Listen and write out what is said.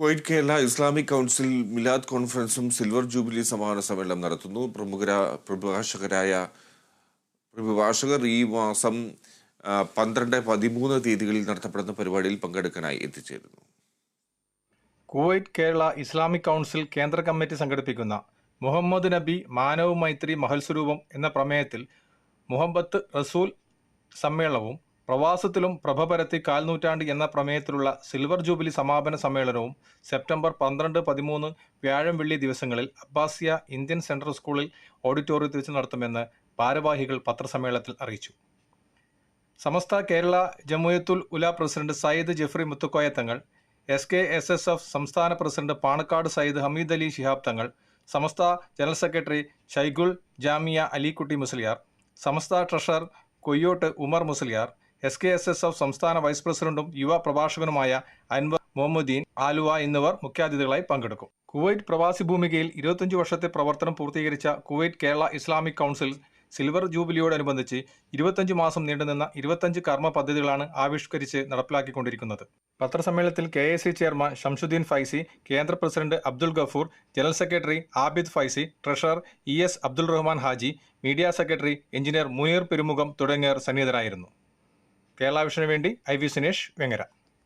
Kuwait Kerala Islamic council Milad കോൺഫറൻസും silver jubilee സമാപന സമ്മേളനം നടത്തുന്നു. പ്രമുഖര പ്രഭാഷകരായ പ്രഭാഷകർ ഈ മാസം പന്ത്രണ്ട് പതിമൂന്ന് തീയതികളിൽ നടത്തപ്പെടുന്ന പരിപാടിയിൽ പങ്കെടുക്കാനായി എത്തിച്ചേരുന്നു. കുവൈറ്റ് കേരള ഇസ്ലാമിക് കൗൺസിൽ കേന്ദ്ര കമ്മിറ്റി സംഘടിപ്പിക്കുന്ന മുഹമ്മദ് നബി മാനവ മൈത്രി മഹൽസ്വരൂപം എന്ന പ്രമേയത്തിൽ മുഹമ്മദ് റസൂൽ സമ്മേളനവും പ്രവാസത്തിലും പ്രഭ പരത്തി കാൽനൂറ്റാണ്ട് എന്ന പ്രമേയത്തിലുള്ള സിൽവർ ജൂബിലി സമാപന സമ്മേളനവും സെപ്റ്റംബർ പന്ത്രണ്ട് പതിമൂന്ന് വ്യാഴം വെള്ളി ദിവസങ്ങളിൽ അബ്ബാസിയ ഇന്ത്യൻ സെൻട്രൽ സ്കൂളിൽ ഓഡിറ്റോറിയത്തിൽ വെച്ച് നടത്തുമെന്ന് ഭാരവാഹികൾ പത്രസമ്മേളനത്തിൽ അറിയിച്ചു. Samastha Kerala Jamiyyathul Ulama president Sayyid Jifri Muthukoya Thangal S K S S F സംസ്ഥാന president Panakkad Sayyid Hameed Ali Shihab Thangal Samastha general secretary Shaikhul Jamia Alikutty Musliyar Samastha treasurer Koyyode Umar Musliyar S K S S F സംസ്ഥാന vice പ്രസിഡന്റും യുവ പ്രഭാഷകനുമായ Anwar Mohammedan Aluva എന്നിവർ മുഖ്യാതിഥികളായി പങ്കെടുക്കും. Kuwait പ്രവാസി ഭൂമികയിൽ ഇരുപത്തഞ്ച് വർഷത്തെ പ്രവർത്തനം പൂർത്തീകരിച്ച Kuwait Kerala Islamic council silver ജൂബിലിയോടനുബന്ധിച്ച് ഇരുപത്തഞ്ച് മാസം നീണ്ടുനിന്ന ഇരുപത്തഞ്ച് കർമ്മ പദ്ധതികളാണ് ആവിഷ്കരിച്ച് നടപ്പിലാക്കിക്കൊണ്ടിരിക്കുന്നത്. പത്രസമ്മേളനത്തിൽ K A C chairman Shamsuddin Faizy കേന്ദ്ര president Abdul Gafoor general secretary Abid Faizy treasurer E S Abdul Rahman Haji media secretary engineer Muneer Perumukham തുടങ്ങിയവർ സന്നിഹിതരായിരുന്നു. കേരള വേണ്ടി ഐ വി സുനേഷ് വെങ്ങര.